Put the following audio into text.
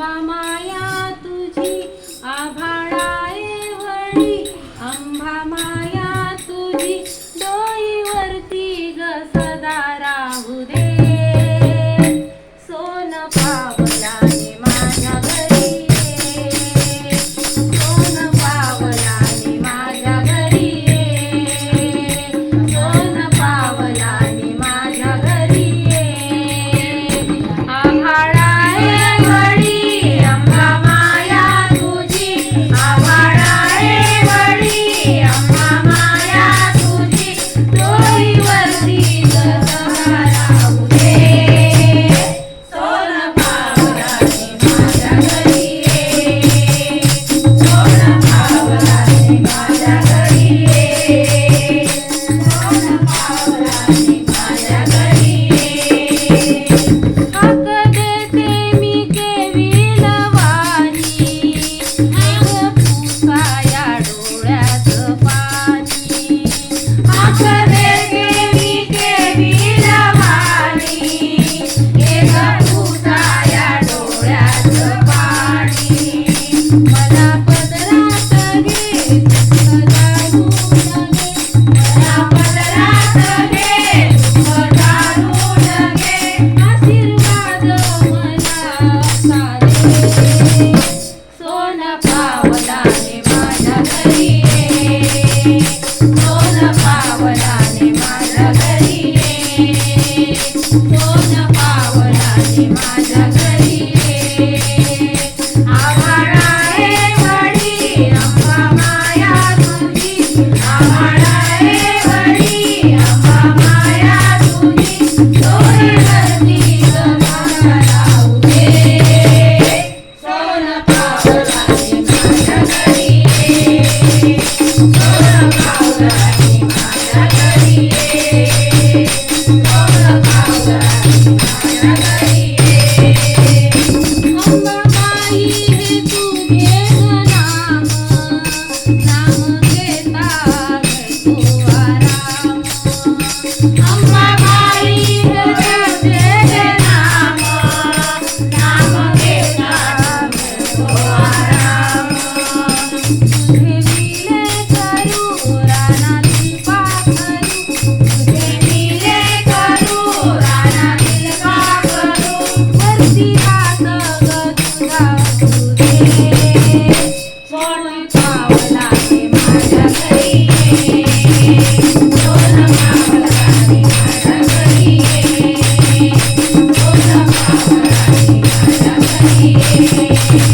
अंबा माया तुझी आभाळाए वळी. अंबा माया तुझी डोईवरती